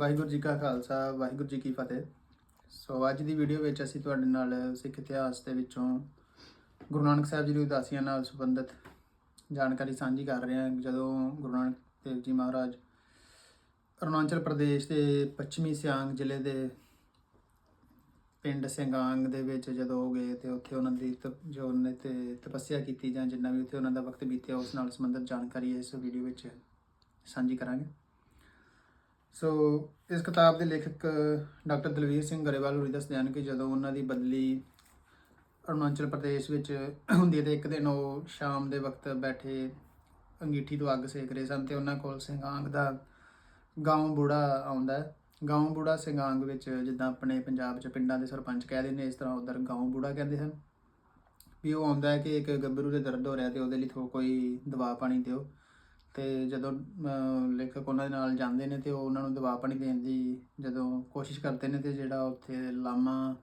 ਵਾਹਿਗੁਰੂ ਜੀ ਕਾ ਖਾਲਸਾ, ਵਾਹਿਗੁਰੂ ਜੀ ਕੀ ਫਤਿਹ। ਸੋ ਅੱਜ ਦੀ ਵੀਡੀਓ ਵਿੱਚ ਅਸੀਂ ਤੁਹਾਡੇ ਨਾਲ ਸਿੱਖ ਇਤਿਹਾਸ ਦੇ ਵਿੱਚੋਂ ਗੁਰੂ ਨਾਨਕ ਸਾਹਿਬ ਜੀ ਦੀ ਉਦਾਸੀਆਂ ਨਾਲ ਸੰਬੰਧਿਤ ਜਾਣਕਾਰੀ ਸਾਂਝੀ ਕਰ ਰਹੇ ਹਾਂ। ਜਦੋਂ ਗੁਰੂ ਨਾਨਕ ਦੇਵ ਜੀ ਮਹਾਰਾਜ ਅਰੁਣਾਚਲ ਪ੍ਰਦੇਸ਼ ਦੇ ਪੱਛਮੀ ਸਿਆਂਗ ਜ਼ਿਲ੍ਹੇ ਦੇ ਪਿੰਡ ਸਿੰਗਾਂਗ ਦੇ ਵਿੱਚ ਜਦੋਂ ਉਹ ਗਏ ਤੇ ਉੱਥੇ ਉਹਨਾਂ ਦੀ ਤਪ- ਜੋ ਉਹਨੇ ਤੇ ਤਪੱਸਿਆ ਕੀਤੀ ਜਾਂ ਜਿੰਨਾ ਵੀ ਉੱਥੇ ਉਹਨਾਂ ਦਾ ਵਕਤ ਬੀਤਿਆ, ਉਸ ਨਾਲ ਸੰਬੰਧਿਤ ਜਾਣਕਾਰੀ ਇਸ ਵੀਡੀਓ ਵਿੱਚ ਸਾਂਝੀ ਕਰਾਂਗੇ। ਸੋ ਇਸ ਕਿਤਾਬ ਦੇ ਲੇਖਕ, ਡਾਕਟਰ ਦਲਵੀਰ ਸਿੰਘ ਗਰੇਵਾਲ ਹੋਰੀ ਦੱਸਦੇ ਹਨ ਕਿ ਜਦੋਂ ਉਹਨਾਂ ਦੀ ਬਦਲੀ ਅਰੁਣਾਚਲ ਪ੍ਰਦੇਸ਼ ਵਿੱਚ ਹੁੰਦੀ ਹੈ ਤੇ ਇੱਕ ਦਿਨ ਉਹ ਸ਼ਾਮ ਦੇ ਵਕਤ ਬੈਠੇ ਅੰਗੀਠੀ ਤੋਂ ਅੱਗ ਸੇਕ ਰਹੇ ਸਨ ਤੇ ਉਹਨਾਂ ਕੋਲ ਸਿੰਘਾਂਗ ਦਾ ਗਾਉਂ ਬੂੜਾ ਆਉਂਦਾ ਹੈ। ਗਾਉਂ ਬੂੜਾ ਸਿੰਘਾਂਗ ਵਿੱਚ ਜਿੱਦਾਂ ਆਪਣੇ ਪੰਜਾਬ 'ਚ ਪਿੰਡਾਂ ਦੇ ਸਰਪੰਚ ਕਹਿ ਦਿੰਦੇ ਇਸ ਤਰ੍ਹਾਂ ਉਧਰ ਗਾਉਂ ਬੂੜਾ ਕਹਿੰਦੇ ਹਨ ਵੀ ਉਹ ਆਉਂਦਾ ਹੈ ਕਿ ਇੱਕ ਗੱਭਰੂ ਦੇ ਦਰਦ ਹੋ ਰਿਹਾ ਤੇ ਉਹਦੇ ਲਈ ਥੋ ਕੋਈ ਦਵਾ ਪਾਣੀ ਦਿਓ। ਤੇ ਜਦੋਂ ਲੇਖਕ ਉਹਨਾਂ ਦੇ ਨਾਲ ਜਾਂਦੇ ਨੇ ਤੇ ਉਹ ਉਹਨਾਂ ਨੂੰ ਦਬਾਅ ਪਾਣੀ ਦੇਣ ਦੀ ਜਦੋਂ ਕੋਸ਼ਿਸ਼ ਕਰਦੇ ਨੇ ਤੇ ਜਿਹੜਾ ਉੱਥੇ ਲਾਮਾ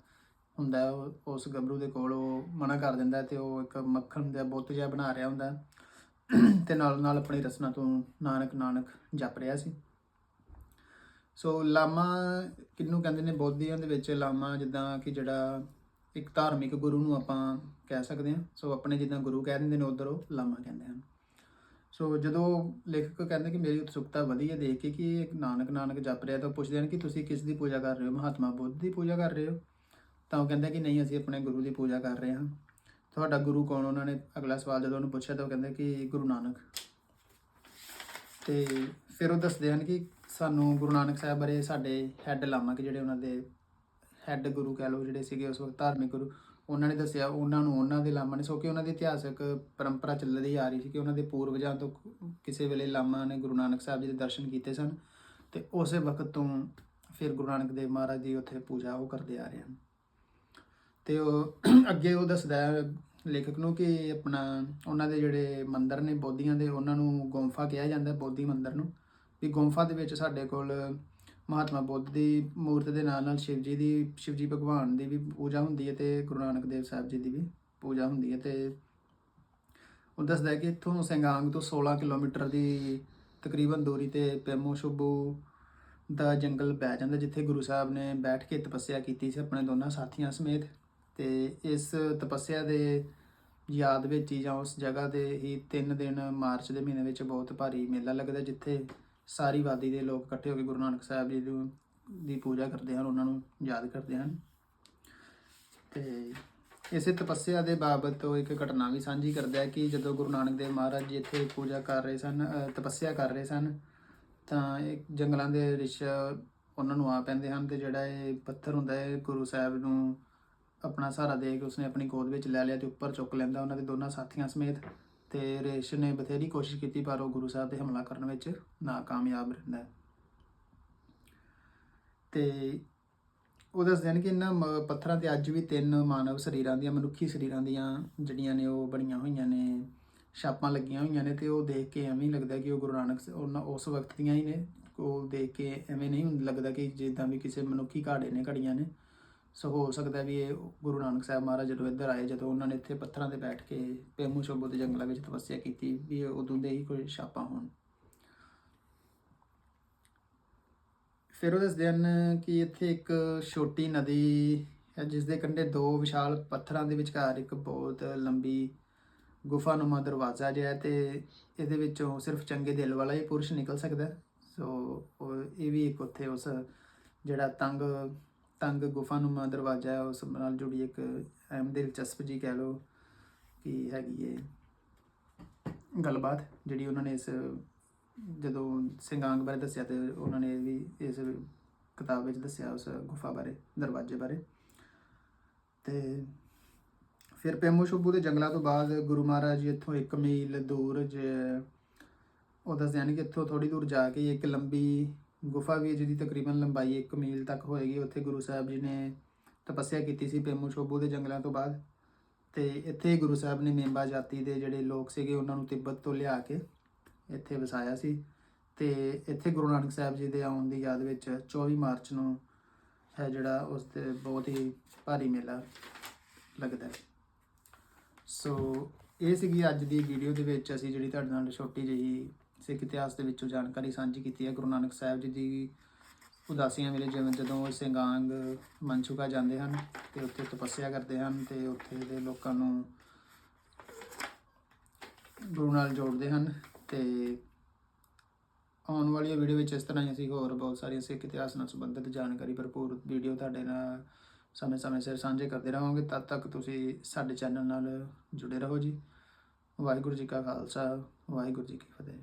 ਹੁੰਦਾ ਉਸ ਗੱਭਰੂ ਦੇ ਕੋਲ ਉਹ ਮਨਾ ਕਰ ਦਿੰਦਾ ਹੈ ਤੇ ਉਹ ਇੱਕ ਮੱਖਣ ਦਾ ਬੁੱਤ ਜਿਹਾ ਬਣਾ ਰਿਹਾ ਹੁੰਦਾ ਹੈ। ਤੇ ਨਾਲ ਨਾਲ ਆਪਣੀ ਰਸਨਾ ਤੋਂ ਨਾਨਕ ਨਾਨਕ ਜਪ ਰਿਹਾ ਸੀ। ਸੋ ਲਾਮਾ ਕਿਹਨੂੰ ਕਹਿੰਦੇ ਨੇ? ਬੋਧੀਆਂ ਦੇ ਵਿੱਚ ਲਾਮਾ ਜਿੱਦਾਂ ਕਿ ਜਿਹੜਾ ਇੱਕ ਧਾਰਮਿਕ ਗੁਰੂ ਨੂੰ ਆਪਾਂ ਕਹਿ ਸਕਦੇ ਹਾਂ। ਸੋ ਆਪਣੇ ਜਿੱਦਾਂ ਗੁਰੂ ਕਹਿ ਦਿੰਦੇ ਨੇ, ਉਧਰ ਉਹ ਲਾਮਾ ਕਹਿੰਦੇ ਹਨ। ਸੋ ਜਦੋਂ ਲੇਖਕ ਕਹਿੰਦੇ ਕਿ ਮੇਰੀ ਉਤਸੁਕਤਾ ਵਧੀ ਹੈ ਦੇਖ ਕੇ ਕਿ ਇਹ ਨਾਨਕ ਨਾਨਕ ਜਪ ਰਿਹਾ ਤਾਂ ਉਹ ਪੁੱਛਦੇ ਹਨ ਕਿ ਤੁਸੀਂ ਕਿਸ ਦੀ ਪੂਜਾ ਕਰ ਰਹੇ ਹੋ? ਮਹਾਤਮਾ ਬੁੱਧ ਦੀ ਪੂਜਾ ਕਰ ਰਹੇ ਹੋ? ਤਾਂ ਉਹ ਕਹਿੰਦਾ ਕਿ ਨਹੀਂ, ਅਸੀਂ ਆਪਣੇ ਗੁਰੂ ਦੀ ਪੂਜਾ ਕਰ ਰਹੇ ਹਾਂ। ਤੁਹਾਡਾ ਗੁਰੂ ਕੌਣ? ਉਹਨਾਂ ਨੇ ਅਗਲਾ ਸਵਾਲ ਜਦੋਂ ਉਹਨੂੰ ਪੁੱਛਿਆ ਤਾਂ ਉਹ ਕਹਿੰਦੇ ਕਿ ਗੁਰੂ ਨਾਨਕ। ਤੇ ਫਿਰ ਉਹ ਦੱਸਦੇ ਹਨ ਕਿ ਸਾਨੂੰ ਗੁਰੂ ਨਾਨਕ ਸਾਹਿਬ ਬਾਰੇ ਸਾਡੇ ਹੈੱਡ ਲਾਮਾ ਕਿ ਜਿਹੜੇ ਉਹਨਾਂ ਦੇ ਹੈੱਡ ਗੁਰੂ ਕਹਿ ਲਓ ਜਿਹੜੇ ਸੀਗੇ, ਉਸ ਵਕਤ ਧਾਰਮਿਕ ਗੁਰੂ ਉਹਨਾਂ ਨੇ ਦੱਸਿਆ, ਉਹਨਾਂ ਨੂੰ ਉਹਨਾਂ ਦੇ ਲਾਮਾ ਨੇ, ਸੋ ਕਿ ਉਹਨਾਂ ਦੀ ਇਤਿਹਾਸਕ ਪਰੰਪਰਾ ਚੱਲਦੀ ਆ ਰਹੀ ਸੀ ਕਿ ਉਹਨਾਂ ਦੇ ਪੂਰਵਜਾਂ ਤੋਂ ਕਿਸੇ ਵੇਲੇ ਲਾਮਾ ਨੇ ਗੁਰੂ ਨਾਨਕ ਸਾਹਿਬ ਜੀ ਦੇ ਦਰਸ਼ਨ ਕੀਤੇ ਸਨ ਤੇ ਉਸੇ ਵਕਤ ਤੋਂ ਫਿਰ ਗੁਰੂ ਨਾਨਕ ਦੇਵ ਮਹਾਰਾਜ ਜੀ ਉੱਥੇ ਪੂਜਾ ਉਹ ਕਰਦੇ ਆ ਰਹੇ ਹਨ। ਤੇ ਉਹ ਅੱਗੇ ਉਹ ਦੱਸਦਾ ਹੈ ਲੇਖਕ ਨੂੰ ਕਿ ਆਪਣਾ ਉਹਨਾਂ ਦੇ ਜਿਹੜੇ ਮੰਦਰ ਨੇ ਬੋਧੀਆਂ ਦੇ, ਉਹਨਾਂ ਨੂੰ ਗੁੰਫਾ ਕਿਹਾ ਜਾਂਦਾ ਬੋਧੀ ਮੰਦਰ ਨੂੰ, ਵੀ ਗੁੰਫਾ ਦੇ ਵਿੱਚ ਸਾਡੇ ਕੋਲ ਮਹਾਤਮਾ ਬੁੱਧ ਦੀ ਮੂਰਤ ਦੇ ਨਾਲ ਨਾਲ ਸ਼ਿਵ ਜੀ ਦੀ, ਸ਼ਿਵ ਜੀ ਭਗਵਾਨ ਦੀ ਵੀ ਪੂਜਾ ਹੁੰਦੀ ਹੈ ਤੇ ਗੁਰੂ ਨਾਨਕ ਦੇਵ ਸਾਹਿਬ ਜੀ ਦੀ ਵੀ ਪੂਜਾ ਹੁੰਦੀ ਹੈ ਤੇ ਉਹ ਦੱਸਦਾ ਹੈ ਕਿ ਇੱਥੋਂ ਸਿੰਗਾਂਗ ਤੋਂ 16 ਕਿਲੋਮੀਟਰ ਦੀ ਤਕਰੀਬਨ ਦੂਰੀ ਤੇ ਪੈਮੋ ਸ਼ੁਬੂ ਦਾ ਜੰਗਲ ਪੈ ਜਾਂਦਾ, ਜਿੱਥੇ ਗੁਰੂ ਸਾਹਿਬ ਨੇ ਬੈਠ ਕੇ ਤਪੱਸਿਆ ਕੀਤੀ ਸੀ ਆਪਣੇ ਦੋਨਾਂ ਸਾਥੀਆਂ ਸਮੇਤ ਤੇ ਇਸ ਤਪੱਸਿਆ ਦੇ ਯਾਦ ਵਿੱਚ ਹੀ ਜਾਂ ਉਸ ਜਗ੍ਹਾ ਦੇ ਹੀ 3 ਦਿਨ ਮਾਰਚ ਦੇ ਮਹੀਨੇ ਵਿੱਚ ਬਹੁਤ ਭਾਰੀ ਮੇਲਾ ਲੱਗਦਾ, ਜਿੱਥੇ ਸਾਰੀ ਵਾਦੀ ਦੇ ਲੋਕ ਇਕੱਠੇ ਹੋ ਕੇ ਗੁਰੂ ਨਾਨਕ ਸਾਹਿਬ ਜੀ ਨੂੰ ਦੀ ਪੂਜਾ ਕਰਦੇ ਹਨ, ਉਹਨਾਂ ਨੂੰ ਯਾਦ ਕਰਦੇ ਹਨ। ਤੇ ਇਸੇ ਤਪੱਸਿਆ ਦੇ ਬਾਬਤ ਉਹ ਇੱਕ ਘਟਨਾ ਵੀ ਸਾਂਝੀ ਕਰਦਾ ਹੈ ਕਿ ਜਦੋਂ ਗੁਰੂ ਨਾਨਕ ਦੇਵ ਮਹਾਰਾਜ ਜੀ ਇੱਥੇ ਪੂਜਾ ਕਰ ਰਹੇ ਸਨ ਤਪੱਸਿਆ ਕਰ ਰਹੇ ਸਨ, ਤਾਂ ਇਹ ਜੰਗਲਾਂ ਦੇ ਰਿਸ਼ ਉਹਨਾਂ ਨੂੰ ਆ ਪੈਂਦੇ ਹਨ ਤੇ ਜਿਹੜਾ ਇਹ ਪੱਥਰ ਹੁੰਦਾ ਹੈ, ਗੁਰੂ ਸਾਹਿਬ ਨੂੰ ਆਪਣਾ ਸਹਾਰਾ ਦੇ ਕੇ ਉਸਨੇ ਆਪਣੀ ਗੋਦ ਵਿੱਚ ਲੈ ਲਿਆ ਤੇ ਉੱਪਰ ਚੁੱਕ ਲੈਂਦਾ ਉਹਨਾਂ ਦੇ ਦੋਨਾਂ ਸਾਥੀਆਂ ਸਮੇਤ। ਤੇ ਰੇਸ਼ ਨੇ ਬਥੇਰੀ ਕੋਸ਼ਿਸ਼ ਕੀਤੀ, ਪਰ ਉਹ ਗੁਰੂ ਸਾਹਿਬ ਤੇ ਹਮਲਾ ਕਰਨ ਵਿੱਚ ਨਾਕਾਮਯਾਬ ਰਹਿੰਦਾ ਹੈ। ਤੇ ਉਹ ਦੱਸਦੇ ਨੇ ਕਿ ਇਹਨਾਂ ਮ- ਪੱਥਰਾਂ ਤੇ ਅੱਜ ਵੀ ਤਿੰਨ ਮਾਨਵ ਸਰੀਰਾਂ ਦੀਆਂ, ਮਨੁੱਖੀ ਸਰੀਰਾਂ ਦੀਆਂ ਜਿਹੜੀਆਂ ਨੇ, ਉਹ ਬਣੀਆਂ ਹੋਈਆਂ ਨੇ, ਛਾਪਾਂ ਲੱਗੀਆਂ ਹੋਈਆਂ ਨੇ ਤੇ ਉਹ ਦੇਖ ਕੇ ਐਵੇਂ ਹੀ ਲੱਗਦਾ ਕਿ ਉਹ ਗੁਰੂ ਨਾਨਕ ਉਹਨਾਂ, ਉਸ ਵਕਤ ਦੀਆਂ ਹੀ ਨੇ। ਉਹ ਦੇਖ ਕੇ ਐਵੇਂ ਨਹੀਂ ਲੱਗਦਾ ਕਿ ਜਿੱਦਾਂ ਵੀ ਕਿਸੇ ਮਨੁੱਖੀ ਘਾੜੇ ਨੇ ਘੜੀਆਂ ਨੇ। ਸੋ ਹੋ ਸਕਦਾ ਵੀ ਇਹ ਗੁਰੂ ਨਾਨਕ ਸਾਹਿਬ ਮਹਾਰਾਜ ਜਦੋਂ ਇੱਧਰ ਆਏ, ਜਦੋਂ ਉਹਨਾਂ ਨੇ ਇੱਥੇ ਪੱਥਰਾਂ ਤੇ ਬੈਠ ਕੇ ਪੇਮੂ ਸ਼ੋਭੋ ਦੇ ਜੰਗਲਾਂ ਵਿੱਚ ਤਪੱਸਿਆ ਕੀਤੀ ਵੀ ਉਦੋਂ ਦੇ ਹੀ ਕੋਈ ਛਾਪਾਂ ਹੋਣ। ਫਿਰ ਉਹ ਦੱਸਦੇ ਹਨ ਕਿ ਇੱਥੇ ਇੱਕ ਛੋਟੀ ਨਦੀ ਹੈ ਜਿਸ ਦੇ ਕੰਢੇ ਦੋ ਵਿਸ਼ਾਲ ਪੱਥਰਾਂ ਦੇ ਵਿਚਕਾਰ ਇੱਕ ਬਹੁਤ ਲੰਬੀ ਗੁਫਾਨੁਮਾ ਦਰਵਾਜ਼ਾ ਜਿਹਾ ਹੈ ਤੇ ਇਹਦੇ ਵਿੱਚੋਂ ਸਿਰਫ ਚੰਗੇ ਦਿਲ ਵਾਲਾ ਹੀ ਪੁਰਸ਼ ਨਿਕਲ ਸਕਦਾ ਸੋ ਇਹ ਵੀ ਇੱਕ ਉੱਥੇ ਉਸ ਜਿਹੜਾ ਤੰਗ ਤੰਗ ਗੁਫਾ ਗੁਫਾਨੁਮਾ ਦਰਵਾਜ਼ਾ ਹੈ, ਉਸ ਨਾਲ ਜੁੜੀ ਇੱਕ ਅਹਿਮ ਦਿਲਚਸਪ ਜੀ ਕਹਿ ਲਓ ਕਿ ਹੈਗੀ ਹੈ ਗੱਲਬਾਤ, ਜਿਹੜੀ ਉਹਨਾਂ ਨੇ ਇਸ ਜਦੋਂ ਸਿੰਘਾਂਗ ਬਾਰੇ ਦੱਸਿਆ ਤੇ ਉਹਨਾਂ ਨੇ ਵੀ ਇਸ ਕਿਤਾਬ ਵਿੱਚ ਦੱਸਿਆ ਉਸ ਗੁਫਾ ਬਾਰੇ, ਦਰਵਾਜ਼ੇ ਬਾਰੇ। ਤੇ ਫਿਰ ਪੇਮੂ ਸ਼ੁਬੂ ਦੇ ਜੰਗਲਾਂ ਤੋਂ ਬਾਅਦ ਗੁਰੂ ਮਹਾਰਾਜ ਜੀ ਇੱਥੋਂ 1 ਮੀਲ ਦੂਰ ਜੇ, ਉਹ ਦੱਸਦੇ ਹਨ ਕਿ ਇੱਥੋਂ ਥੋੜੀ ਦੂਰ ਜਾ ਕੇ ਇੱਕ ਲੰਬੀ ਗੁਫਾ ਵੀ ਜਿਹਦੀ ਤਕਰੀਬਨ ਲੰਬਾਈ 1 ਮੀਲ ਤੱਕ ਹੋਏਗੀ। ਉੱਥੇ ਗੁਰੂ ਸਾਹਿਬ ਜੀ ਨੇ ਤਪੱਸਿਆ ਕੀਤੀ ਸੀ ਪੇਮੂ ਸ਼ੋਭੂ ਦੇ ਜੰਗਲਾਂ ਤੋਂ ਬਾਅਦ। ਤੇ ਇੱਥੇ ਗੁਰੂ ਸਾਹਿਬ ਨੇ ਮੇਂਬਾ ਜਾਤੀ ਦੇ ਜਿਹੜੇ ਲੋਕ ਸੀਗੇ, ਉਹਨਾਂ ਨੂੰ ਤਿੱਬਤ ਤੋਂ ਲਿਆ ਕੇ ਇੱਥੇ ਵਸਾਇਆ ਸੀ। ਤੇ ਇੱਥੇ ਗੁਰੂ ਨਾਨਕ ਸਾਹਿਬ ਜੀ ਦੇ ਆਉਣ ਦੀ ਯਾਦ ਵਿੱਚ 24 ਮਾਰਚ ਨੂੰ ਹੈ ਜਿਹੜਾ ਉਸ ਤੇ ਬਹੁਤ ਹੀ ਭਾਰੀ ਮੇਲਾ ਲੱਗਦਾ ਹੈ। ਸੋ ਇਹ ਸੀਗੀ ਅੱਜ ਦੀ ਵੀਡੀਓ ਦੇ ਵਿੱਚ ਅਸੀਂ ਜਿਹੜੀ ਤੁਹਾਡੇ ਨਾਲ ਛੋਟੀ ਜਿਹੀ ਸਿੱਖ ਇਤਿਹਾਸ ਦੇ ਵਿੱਚੋਂ ਜਾਣਕਾਰੀ ਸਾਂਝੀ ਕੀਤੀ ਹੈ। ਗੁਰੂ ਨਾਨਕ ਸਾਹਿਬ ਜੀ ਦੀ ਉਦਾਸੀਆਂ ਵੇਲੇ ਜਿਵੇਂ ਜਦੋਂ ਉਹ ਸਿੰਘਾਂਗ ਮਨਸੂਕਾ ਜਾਂਦੇ ਹਨ ਤੇ ਉੱਥੇ ਤਪੱਸਿਆ ਕਰਦੇ ਹਨ ਤੇ ਉੱਥੇ ਦੇ ਲੋਕਾਂ ਨੂੰ ਗੁਰੂ ਨਾਲ ਜੋੜਦੇ ਹਨ ਤੇ ਆਉਣ ਵਾਲੀ ਵੀਡੀਓ ਵਿੱਚ ਇਸ ਤਰ੍ਹਾਂ ਹੀ ਅਸੀਂ ਹੋਰ ਬਹੁਤ ਸਾਰੀਆਂ ਸਿੱਖ ਇਤਿਹਾਸ ਨਾਲ ਸੰਬੰਧਿਤ ਜਾਣਕਾਰੀ ਭਰਪੂਰ ਵੀਡੀਓ ਤੁਹਾਡੇ ਨਾਲ ਸਮੇਂ-ਸਮੇਂ ਸਿਰ ਸਾਂਝੇ ਕਰਦੇ ਰਹਾਂਗੇ। ਤਦ ਤੱਕ ਤੁਸੀਂ ਸਾਡੇ ਚੈਨਲ ਨਾਲ ਜੁੜੇ ਰਹੋ ਜੀ। ਵਾਹਿਗੁਰੂ ਜੀ ਕਾ ਖਾਲਸਾ, ਵਾਹਿਗੁਰੂ ਜੀ ਕੀ ਫਤਿਹ